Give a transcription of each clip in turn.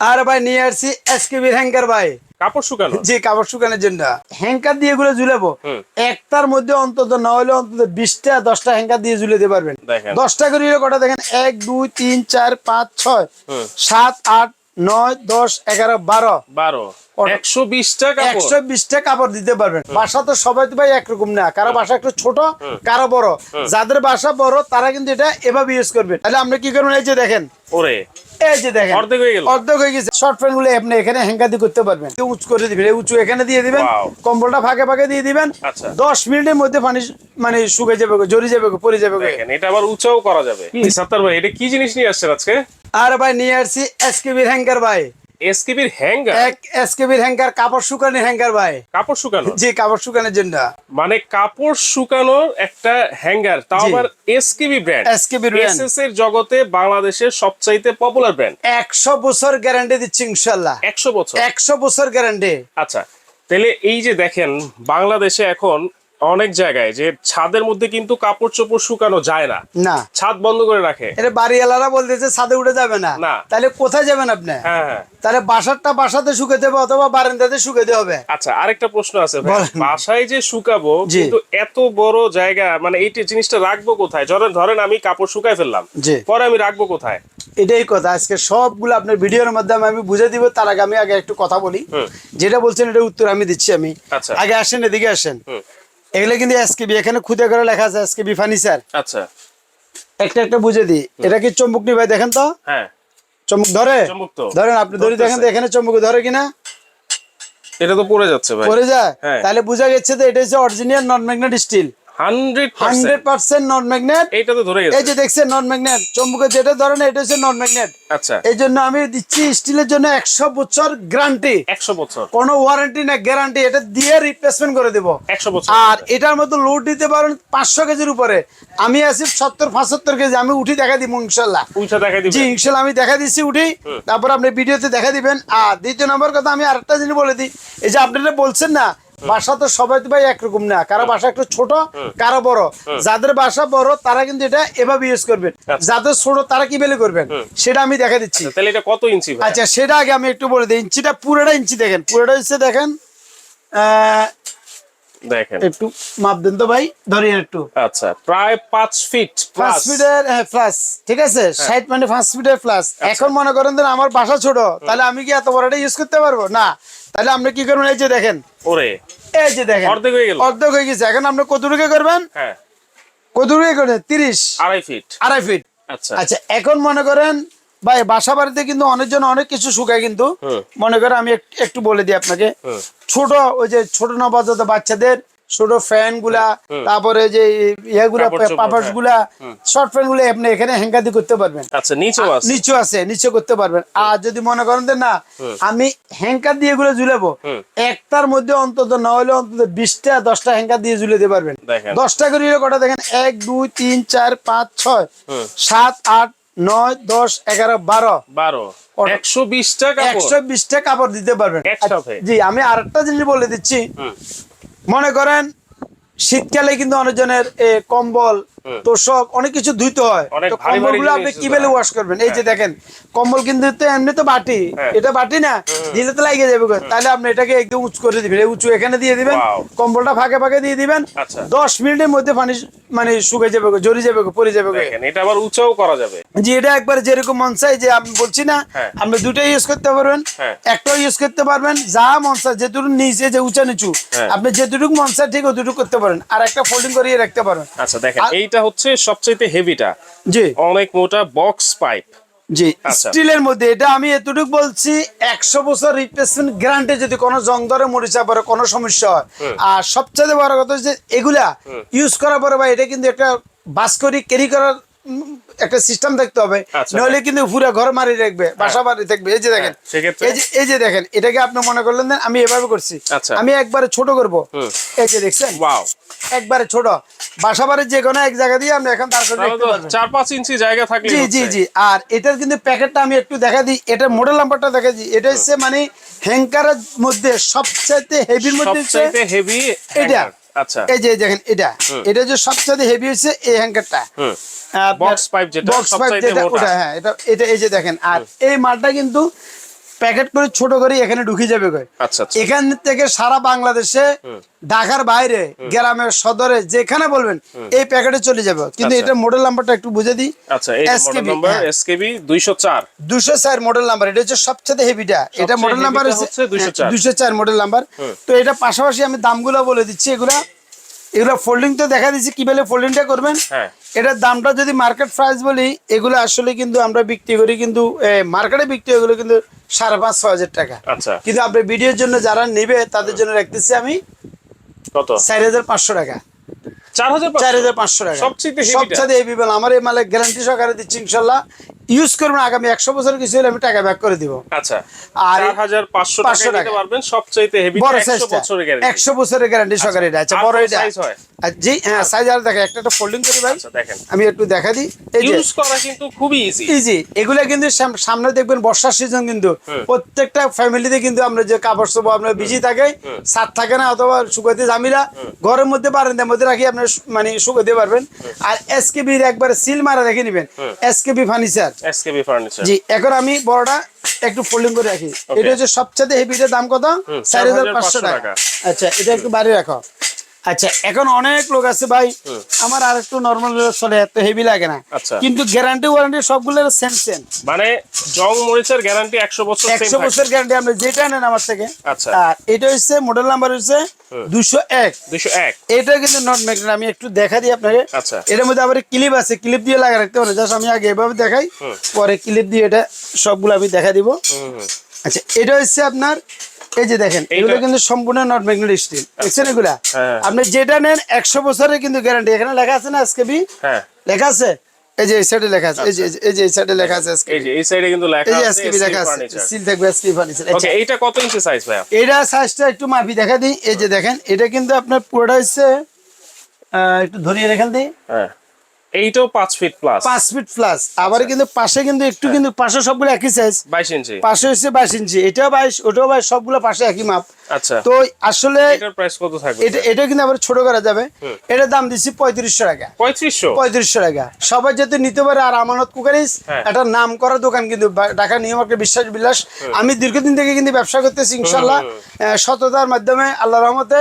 আরে ভাই নিয়ে আসছি এসকেবির হ্যাঙ্কার ভাই। কাপড় শুকানো জি কাপড় শুকানোর জন্য। হ্যাঙ্কার দিয়ে এগুলো ঝুলাবো। একটার মধ্যে অন্তত না হলে অন্তত বিশটা দশটা হ্যাঙ্কার দিয়ে ঝুলে দিতে পারবেন দশটা করে কটা দেখেন? এক দুই তিন চার পাঁচ ছয় সাত আট নয় দশ এগারো বারো। বারো? একশো বিশটা একশো কাপড় বিশটা কাপড় দিতে পারবেন। বাসা তো সবাই তো ভাই একরকম না। কারও বাসা একটু ছোট কারও বড়। যাদের বাসা বড় তারা কিন্তু এটা এভাবে ইউজ করবে। তাহলে আপনি কি করবেন এই যে দেখেন। ওরে। এই যে দেখেন অর্ধেক হয়ে গেল। অর্ধেক হয়ে গেছে। শর্ট প্যান্টগুলো আপনি এখানে হ্যাঙ্গার দিয়ে করতে পারবেন। উঁচু করে দিবেন উঁচু এখানে দিয়ে দিবেন কম্বলটা ফাঁকে ফাঁকে দিয়ে দিবেন। আচ্ছা। দশ মিনিটের মধ্যে পানি মানে শুকে যাবে জড়ি যাবে গো, যাবে। এটা আবার উঁচাও করা যাবে। সাত্তার ভাই এটা কি জিনিস নিয়ে আসছেন আজকে? আর ভাই নিয়ে আসছি এসকেবির হ্যাঙ্গার ভাই। এসকেবির হ্যাঙ্গার এক এসকেবির হ্যাঙ্গার কাপড় শুকানোর হ্যাঙ্গার ভাই। কাপড় শুকানো জি কাপড় শুকানোর জন্য। মানে কাপড় শুকানোর একটা হ্যাঙ্গার তাও। আবার এসকেবি ব্র্যান্ড brand। এসএস এর জগতে বাংলাদেশের সবচাইতে পপুলার ব্র্যান্ড একশো বছর গ্যারান্টি দিচ্ছি ইনশাল্লাহ। একশো বছর? একশো বছর গ্যারান্টি আচ্ছা তাহলে এই যে দেখেন বাংলাদেশে এখন অনেক জায়গায় যে ছাদের মধ্যে কিন্তু কাপড় চোপড় শুকানো যায় না। না। ছাদ বন্ধ করে রাখে। এটা বাড়িওয়ালারা বলতেছে ছাদে উঠে যাবে না। তাহলে কোথায় যাবেন আপনি? হ্যাঁ হ্যাঁ। তাহলে বাসারটা বাসাতে শুকাতে হবে অথবা বারান্দাতে শুকাতে হবে? আচ্ছা আরেকটা প্রশ্ন আছে বাসায় যে শুকাবো কিন্তু এত বড় জায়গা মানে এই জিনিসটা রাখব কোথায়? ধরেন ধরেন আমি কাপড় শুকাই ফেললাম। পরে আমি রাখব কোথায়? এটাই কথা। আজকে সবগুলো আপনার ভিডিওর মাধ্যমে আমি বুঝে দিব তার আগে আমি আগে একটু কথা বলি। যেটা বলছেন এটা উত্তর আমি দিচ্ছি আমি। আচ্ছা। আগে আসেন এদিকে আসেন। এগুলো কিন্তু এসকেবি এখানে খুদে করে লেখা আছে এসকেবি ফার্নিচার আচ্ছা। একটা একটা বুঝে দিই। এটা কি চম্বুক নি ভাই দেখেন তো? হ্যাঁ। চম্বুক ধরে? চম্বুক তো। ধরেন আপনি ধরে দেখেন তো এখানে চম্বুক ধরে কিনা? এটা তো পড়ে যাচ্ছে ভাই। পড়ে যায়? হ্যাঁ। তাহলে বোঝা গেছে যে এটা হচ্ছে original non magnet steel hundred hundred percent non magnet এইটা তো ধরে এই যে দেখছেন নন ম্যাগনেট চম্বুকে যেটা ধরেন এটা হচ্ছে নন ম্যাগনেট আচ্ছা। এই জন্য আমি দিচ্ছি স্টিলের জন্য একশো বছর গ্যারান্টি। একশো বছর। কোনো ওয়ারেন্টি না গ্যারান্টি এটা দিয়ে রিপ্লেসমেন্ট করে দেব। একশো বছর। আর এটার মতো লোড দিতে পারেন পাঁচশো কেজির উপরে। আমি আছি সত্তর পঁচাত্তর কেজি আমি উঠি দেখা দিব ইনশাল্লাহ। জি ইনশাল্লাহ আমি দেখা দিচ্ছি উঠি। তারপর আপনি ভিডিওতে দেখা দিবেন। আর দ্বিতীয় নম্বর কথা আমি আরেকটা জিনিস বলে দিই। এই যে আপনারা বলছেন না বাসা তো সবাই তো ভাই একরকম না। কারও বাসা একটু ছোট কারও বড়। যাদের বাসা বড় তারা কিন্তু এটা এভাবে ইউজ করবেন। আচ্ছা। যাদের ছোট তারা কি বেলে করবেন? সেটা আমি দেখা দিচ্ছি। তাহলে এটা কত ইঞ্চি আচ্ছা সেটা আগে আমি একটু বলে দিই। ইঞ্চিটা পুরোটা ইঞ্চি দেখেন। পুরোটা হচ্ছে দেখেন আহ, দেখেন। একটু মাপ দেন তো ভাই ধরিয়ে একটু। আচ্ছা প্রায় পাঁচ ফিট পাঁচ প্লাস ফিটের প্লাস ঠিক আছে? ষাট মানে পাঁচ ফিটের প্লাস এখন মনে করেন যে আমার বাসা ছোট তাহলে আমি কি এত বড়টা ইউজ করতে পারব? না। তাহলে আপনি কি করবেন এই যে দেখেন। ওরে। এই যে দেখেন। অর্ধেক হয়ে গেল। অর্ধেক হয়ে গেছে। এখন আপনি কতটুকু করবেন? হ্যাঁ। কতটুকু করবেন তিরিশ। আড়াই ফিট আড়াই ফিট আচ্ছা। আচ্ছা এখন মনে করেন ভাই বাসা বাড়িতে কিন্তু অনেকজন অনেক কিছু শুকায় কিন্তু। মনে করেন আমি একটু বলে দিই আপনাকে। ছোট ওই যে ছোট নবজাত বাচ্চাদের ছোট ফ্যানগুলা তারপরে যে ইয়েগুলা পাপাসগুলা শর্ট ফ্যানগুলা আপনি এখানে হ্যাঙ্গার করতে পারবেন। আচ্ছা আছে। নিচু আছে নিচে করতে পারবেন। আর যদি মনে করেন না আমি হ্যাঙ্কার দিয়ে এগুলো ঝুলাবো একটার মধ্যে অন্তত না হলে অন্তত বিশটা দশটা হ্যাঙ্কার দিয়ে ঝুলে দিতে পারবেন। দশটা করে কটা দেখেন? এক দুই তিন চার পাঁচ ছয় সাত আট নয় দশ এগারো বারো। বারো? একশো বিশটা একশো বিশটা কাপড় দিতে পারবেন। জি আমি আরেকটা জিনিস বলে দিচ্ছি। মনে করেন শীতকালে কিন্তু অনেকজনের কম্বল তোষক অনেক কিছু ধুইতে হয়। ভারী কম্বলগুলো আপনি বেলে ওয়াশ করবেন? এই যে দেখেন কম্বল কিন্তু এমনি তো বাটি। হ্যাঁ। এটা বাটি না দিলে তো লাগিয়ে যাবে। তাহলে আপনি এটাকে একদম উঁচু করে দিবেন। উঁচু এখানে দিয়ে দিবেন কম্বলটা ফাঁকে ফাঁকে দিয়ে দিবেন। আচ্ছা। দশ মিনিটের মধ্যে পানি মানে শুকে যাবে জড়ি যাবে পরে যাবে। গো। এটা আবার উঁচাও করা যাবে। জি এটা একবার যেরকম মন চাই যে আমি বলছি না হ্যাঁ। আপনি দুটো ইউজ করতে পারবেন হ্যাঁ। একটাও ইউজ করতে পারবেন যা মন চায় যেটুকু নিচে যে উঁচা নিচু হ্যাঁ। আপনি যেটুকু মন চায় ঠিক ওটুকু করতে পারেন আর একটা ফোল্ডিং করিয়ে রাখতে পারেন। আচ্ছা দেখেন এইটা হচ্ছে সবচেয়ে হেভিটা জি। অনেক মোটা বক্স পাইপ জি আচ্ছা। স্টিলের মধ্যে এটা আমি এতটুকু বলছি একশো বছর রিপ্লেসমেন্ট গ্যারান্টি যদি কোনো জং ধরে মরিচা পরে কোনো সমস্যা হয়। আর সবচেয়ে বড় কথা যে এগুলা ইউজ করার পরে বা এটা কিন্তু একটা বাস করি ক্যারি করার একটা সিস্টেম থাকতে হবে। আচ্ছা। নইলে কিন্তু পুরো ঘর মারি রাখবে বাসা বাড়ি থাকবে। এই যে দেখেন হ্যাঁ, এই যে এই যে দেখেন এটাকে আপনি মনে করলেন না আমি এভাবে করছি। আচ্ছা। আমি একবারে ছোট করব। এই যে দেখছেন? ওয়াও। একবারে ছোট। বাসা বাড়ির যে কোনো এক জায়গা দিয়ে আপনি এখন তার করে রাখতে পারবেন চার পাঁচ ইঞ্চি জায়গা থাকলে জি জি জি। আর এটার কিন্তু প্যাকেটটা আমি একটু দেখা দিই। এটার মডেল নাম্বারটা দেখা দিই। এটা হচ্ছে মানে হ্যাঙ্কারের মধ্যে সবচাইতে হেভির মধ্যে সবচাইতে হেভি এটা। আচ্ছা। এই যে দেখেন এটা। এটা যে সবচেয়ে হেভি হচ্ছে এই হ্যাঙ্গারটা যেটা, বক্স পাইপ যেটা মোটা। ওটা হ্যাঁ এটা এটা এই যে দেখেন। আর এই মালটা কিন্তু প্যাকেট করে ছোট করে এখানে ঢুকে যাবে আচ্ছা আচ্ছা। এখান থেকে সারা বাংলাদেশে ঢাকার বাইরে গ্রামের সদরে যেখানে বলবেন এই প্যাকেটে চলে যাবে। কিন্তু। এটা মডেল নাম্বারটা একটু বুঝে দিই। আচ্ছা হ্যাঁ। এসকেবি 204 দুশো চার। মডেল নাম্বার এটা হচ্ছে সবচেয়ে হেভিটা এটা মডেল নাম্বার heavy টা হচ্ছে 204 দুশো চার। মডেল নাম্বার তো এটা পাশাপাশি আমি দামগুলো বলে দিচ্ছি এগুলা এগুলো ফোল্ডিং তো দেখা দিচ্ছি কীভাবে ফোল্ডিংটা করবেন? হ্যাঁ। এটার দামটা যদি মার্কেট প্রাইস বলি এগুলো আসলে কিন্তু আমরা বিক্রি করি কিন্তু মার্কেটে বিক্রি এগুলো কিন্তু সাড়ে পাঁচ ছ হাজার টাকা। আচ্ছা। কিন্তু আপনার ভিডিওর জন্য যারা নেবে তাদের জন্য রাখতেছি আমি কত? চার হাজার পাঁচশো টাকা। 4500 চার হাজার পাঁচশো টাকা। সবচেয়ে আমার এই মালে গ্যারান্টি সহকারে দিচ্ছি ইনশাল্লাহ। ইউজ করবেন আগামী একশো বছর কিছু হলে আমি টাকা ব্যাক করে দিব। আচ্ছা। আর আর হাজার পাঁচশো টাকা। নিতে পারবেন সবচাইতে হেভি বড় সাইজটা একশো বছরের গ্যারান্টি সহকারে এটা আচ্ছা বড় এটা। size হয়? আর জি হ্যাঁ সাইজ আর দেখা একটা একটা ফোল্ডিং করি ভাই। আচ্ছা দেখেন। আমি একটু দেখা দিই। এই ইউজ করা কিন্তু খুবই ইজি ইজি এগুলা কিন্তু সামনে দেখবেন বর্ষার সিজন কিন্তু প্রত্যেকটা ফ্যামিলিতে কিন্তু আমরা যে কাপড় চোপড় আপনার বিজি থাকে সাত থাকে না অথবা শুকাতে জামিলা ঘরের মধ্যে বারান্দার মধ্যে রাখি আপনার মানে শুকাতে পারবেন। আর এসকেবি একবার সিল মারা রেখে নেবেন। এসকেবি ফার্নিচার এসকেবি ফার্নিচার জি এখন আমি বড়টা একটু ফোল্ডিং করে রাখি। এটা হচ্ছে সবচেয়ে হেভিটার দাম কত? চার হাজার পাঁচশো 4,500 টাকা। টাকা। আচ্ছা এটা একটু বাড়ি রাখো। আচ্ছা এখন অনেক লোক আছে ভাই আমার আর একটু নর্মাল চলে এত হেভি লাগে না। আচ্ছা। কিন্তু গ্যারান্টি ওয়ারেন্টি সবগুলোর সেম সেম মানে জং মরিচের গ্যারান্টি একশো বছর same একশো থাকবে। বছর গ্যারান্টি আপনি যেটা নেন আমার থেকে। আচ্ছা। আর এটা হচ্ছে মডেল নাম্বার হচ্ছে দুশো এক। দুইশো এক। এটা কিন্তু নট ম্যাগনেট আমি একটু দেখা দিই আপনাকে। আচ্ছা। এটার মধ্যে আবার ক্লিপ আছে ক্লিপ দিয়ে লাগা রাখতে পারে জাস্ট আমি আগে এভাবে দেখাই পরে ক্লিপ দিয়ে এটা সবগুলো আমি দেখা দিব। আচ্ছা এটা হচ্ছে আপনার এই যে দেখেন এগুলো কিন্তু সম্পূর্ণ নট ম্যাগনেট স্টিল দেখছেন এগুলা? হ্যাঁ। আপনি যেটা নেন একশো বছরের কিন্তু গ্যারান্টি এখানে লেখা আছে না আজকে বি হ্যাঁ। লেখা আছে? এই যে এই সাইডে লেখা আছে। এই যে এই যে এই সাইডে লেখা আছে আজকে এই যে এই সাইডে কিন্তু লেখা আছে আজকে লেখা আছে। সিল থাকবে আজকে ফার্নিচার ওকে এইটা কত ইঞ্চি সাইজ ভাইয়া? এটা সাইজটা একটু মাপি দেখা দিই। এই যে দেখেন এটা কিন্তু আপনার পুরোটা হচ্ছে একটু ধরিয়ে রেখেন দিই। হ্যাঁ। এইটাও পাঁচ ফিট প্লাস ফিট প্লাস আবার কিন্তু পাশে কিন্তু একটু কিন্তু পাশে সবগুলো একই সাইজ বাইশ ইঞ্চি। পাশে হচ্ছে বাইশ ইঞ্চি। এটাও বাইশ ওটাও বাইশ সবগুলো পাশে একই মাপ। আচ্ছা। তো আসলে এটার প্রাইস কত থাকবে? এটা এটা কিন্তু আবার ছোট করা যাবে। এটার দাম দিচ্ছি পঁয়ত্রিশশো টাকা। পঁয়ত্রিশশো? পঁয়ত্রিশশো টাকা। সবাই যাতে নিতে পারে আর আমানত কুকারিস হ্যাঁ। একটা নাম করা দোকান কিন্তু ঢাকা নিউ মার্কেট বিশ্বাস বিলাস। আমি দীর্ঘদিন থেকে কিন্তু ব্যবসা করতেছি ইনশাল্লাহ। সততার মাধ্যমে আল্লাহ রহমতে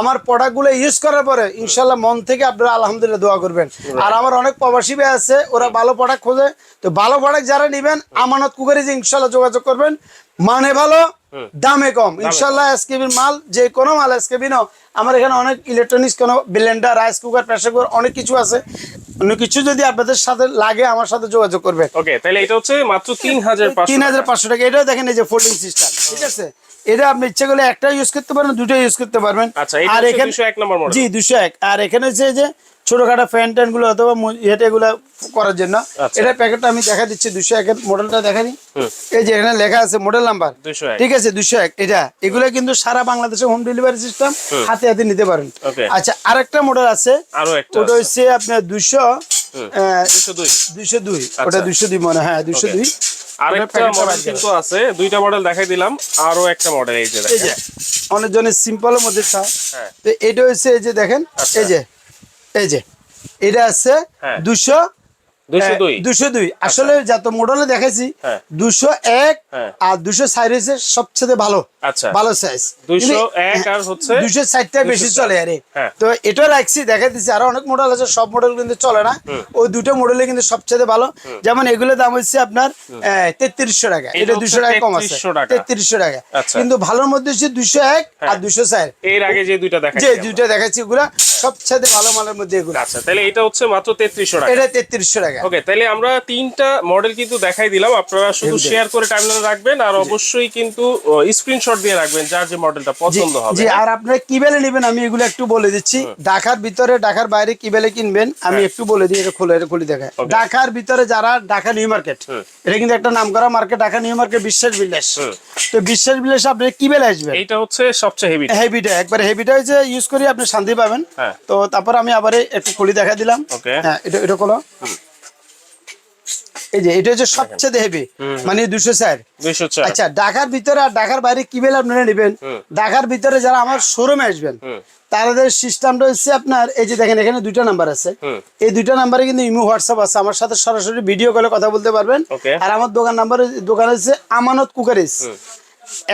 আমার প্রোডাক্টগুলো ইউজ করার পরে ইনশাল্লাহ মন থেকে আপনারা আলহামদুলিল্লাহ দোয়া করবেন। আর আমার অনেক প্রবাসী ভাই আছে ওরা ভালো প্রোডাক্ট খোঁজে। তো ভালো প্রোডাক্ট যারা নেবেন আমানত কুকারিজ ইনশাল্লাহ যোগাযোগ করবেন। মানে ভালো দামে কম। ইনশাল্লাহ এসকেবির মাল যে কোনো মাল এসকেবি নাও। আমার এখানে অনেক ইলেকট্রনিক্স কোনো blender rice cooker pressure cooker অনেক কিছু আছে। অন্য কিছু যদি আপনাদের সাথে লাগে আমার সাথে যোগাযোগ করবেন। ওকে তাহলে এটা হচ্ছে মাত্র তিন হাজার তিন হাজার পাঁচশো টাকা। এটাও দেখেন এই যে ফোল্ডিং সিস্টেম ঠিক আছে? এটা আপনি ইচ্ছে করলে একটা ইউজ করতে পারেন দুটো ইউজ করতে পারবেন। আচ্ছা, এটা 201 নম্বর model। জি দুশো এক। আর এখানে হচ্ছে যে ছোটখাটো ফ্যান ট্যানগুলো অথবা মু- ইয়েটা এগুলো করার জন্য। আচ্ছা। এটা প্যাকেটটা আমি দেখা দিচ্ছি দুশো একের মডেলটা দেখা দিই। এই যে এখানে লেখা আছে মডেল নাম্বার ঠিক আছে দুশো এক। এটা এগুলো কিন্তু সারা বাংলাদেশে হোম ডেলিভারি সিস্টেম হাতে হাতে নিতে পারেন. আচ্ছা আরেকটা মডেল আছে। আরও একটা ওটা হচ্ছে আপনার দুশো দুশো দুই। দুই। ওটা দুশো দুই মনে হয়। হ্যাঁ দুশো দুই। আরেকটা মডেল কিন্তু আছে। দুইটা মডেল দেখাই দিলাম। আরও একটা মডেল এই যে এই দেখেন। অনেকজনের সিম্পলের মধ্যে হ্যাঁ। তো এটা হচ্ছে এই যে দেখেন আচ্ছা। এই যে এই যে এটা আছে হ্যাঁ। দুশো দুশো দুই আসলে যত মডেলে দেখাইছি হ্যাঁ। দুশো এক হ্যাঁ। আর দুশো সাইড সবচেয়ে ভালো আচ্ছা। ভালো সাইজ 201 আর হচ্ছে দুশো ষাটটা বেশি চলে আরে। হ্যাঁ। তো এটা রাখছি দেখা দিচ্ছি। আরও অনেক মডেল আছে সব মডেল কিন্তু চলে না। ওই দুটো মডেলে কিন্তু সবচেয়ে ভালো। যেমন এগুলো দাম হচ্ছে আপনার তেত্রিশশো টাকা। এটা এটা হচ্ছে দুশো টাকা কম আছে। 3300 টাকা। আচ্ছা। কিন্তু ভালোর মধ্যে হচ্ছে দুশো এক আর দুশো চার। এর আগে যে দুইটা দেখাই যে দুইটা দেখাচ্ছি এগুলা সবচেয়ে ভালো মালের মধ্যে এগুলো। আচ্ছা তাহলে এটা হচ্ছে মাত্র তেত্রিশশো টাকা। এটা তেত্রিশশো টাকা। ওকে তাহলে আমরা তিনটা মডেল কিন্তু দেখাই দিলাম। আপনারা শুধু শেয়ার করে টাইমলাইনে রাখবেন আর অবশ্যই কিন্তু স্ক্রিনশট দিয়ে রাখবেন যার যে মডেলটা পছন্দ হবে। জি আর আপনারা কি নেবেন আমি এগুলো একটু বলে দিচ্ছি। ঢাকার ভিতরে ঢাকার বাইরে কি বেলে কিনবেন আমি হ্যাঁ। একটু বলে দিই এটা খুলে এটা খুলে দেখায়। ঢাকার ভিতরে যারা ঢাকা নিউ মার্কেট এটা কিন্তু একটা নাম করা মার্কেট ঢাকা নিউ মার্কেট বিশ্বাস বিলাস তো বিশ্বাস বিলাস আপনি কি বেলে আসবেন? এইটা হচ্ছে সবচেয়ে হেভি হেভিটা একবার হেভিটা হচ্ছে ইউজ করি আপনি শান্তি পাবেন। হ্যাঁ। তো তারপর আমি আবার একটু খুলি দেখা দিলাম। হ্যাঁ এটা এটা খোলো। এই যে এটা হচ্ছে সবচেয়ে হেভি মানে দুশো চার। আচ্ছা ঢাকার ভিতরে আর ঢাকার বাইরে কি বেলা আপনারা নেবেন? ঢাকার ভিতরে যারা আমার শোরুমে আসবেন তাদের সিস্টেমটা হচ্ছে আপনার এই যে দেখেন এখানে দুইটা নাম্বার আছে। এই দুইটা নাম্বারে কিন্তু ইমো হোয়াটসঅ্যাপ আছে। আমার সাথে সরাসরি ভিডিও কলে কথা বলতে পারবেন। আর আমার দোকান নাম্বার দোকান হচ্ছে আমানত কুকারিস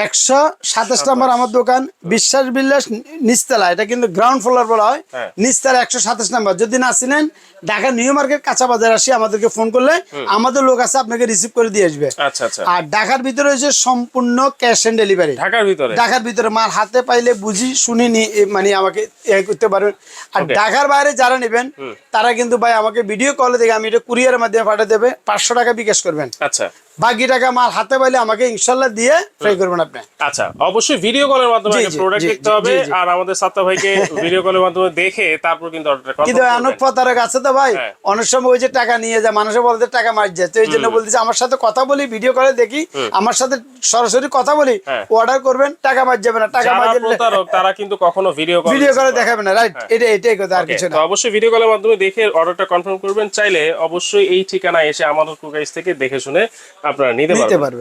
একশো সাতাশ নাম্বার আমার দোকান বিশ্বাস বিল্লাস নিচতলা এটা কিন্তু গ্রাউন্ড ফ্লোর বলা হয়। হ্যাঁ। নিচতলা একশো সাতাশ নাম্বার। যদি না চিনেন ঢাকা নিউ মার্কেট কাঁচা বাজার আসি আমাদেরকে ফোন করলে আমাদের লোক আছে আপনাকে রিসিভ করে দিয়ে আসবে। আচ্ছা আচ্ছা। আর ঢাকার ভিতরে হচ্ছে সম্পূর্ণ ক্যাশ অন ডেলিভারি ঢাকার ভিতরে? ঢাকার ভিতরে মাল হাতে পাইলে বুঝি শুনি নি মানে আমাকে করতে পারবেন। আর. ঢাকার বাইরে যারা নেবেন তারা কিন্তু ভাই আমাকে ভিডিও কলে দেখে আমি এটা কুরিয়ারের মাধ্যমে পাঠিয়ে দেবে পাঁচশো টাকা বিকাশ করবেন। আচ্ছা। বাকি টাকা মাল হাতে পাইলে আমাকে ইনশাল্লাহ দিয়ে ট্রাই করবেন আপনি। আচ্ছা অবশ্যই ভিডিও কলের মাধ্যমে প্রোডাক্ট দেখতে হবে। আর আমাদের সাত্তা ভাইকে ভিডিও কলের মাধ্যমে দেখে তারপর কিন্তু অর্ডারটা কিন্তু অনেক প্রতারক আছে তো ভাই হ্যাঁ। অনেক সময় ওই যে টাকা নিয়ে যায় মানুষে বলতে টাকা মার যায় তো এই জন্য বলতেছে আমার সাথে কথা বলি ভিডিও করে দেখি আমার সাথে সরাসরি কথা বলি হ্যাঁ। অর্ডার করবেন টাকা মার যাবে না টাকা মার প্রতারক তারা কিন্তু কখনো ভিডিও কল ভিডিও কলে দেখাবে না রাইট এটা এটাই কথা আর কিছু না। অবশ্যই ভিডিও কলের মাধ্যমে দেখে অর্ডারটা কনফার্ম করবেন চাইলে অবশ্যই এই ঠিকানায় এসে আমাদের কুকাইস থেকে দেখে শুনে আপনারা নিতে পারবেন। পারবে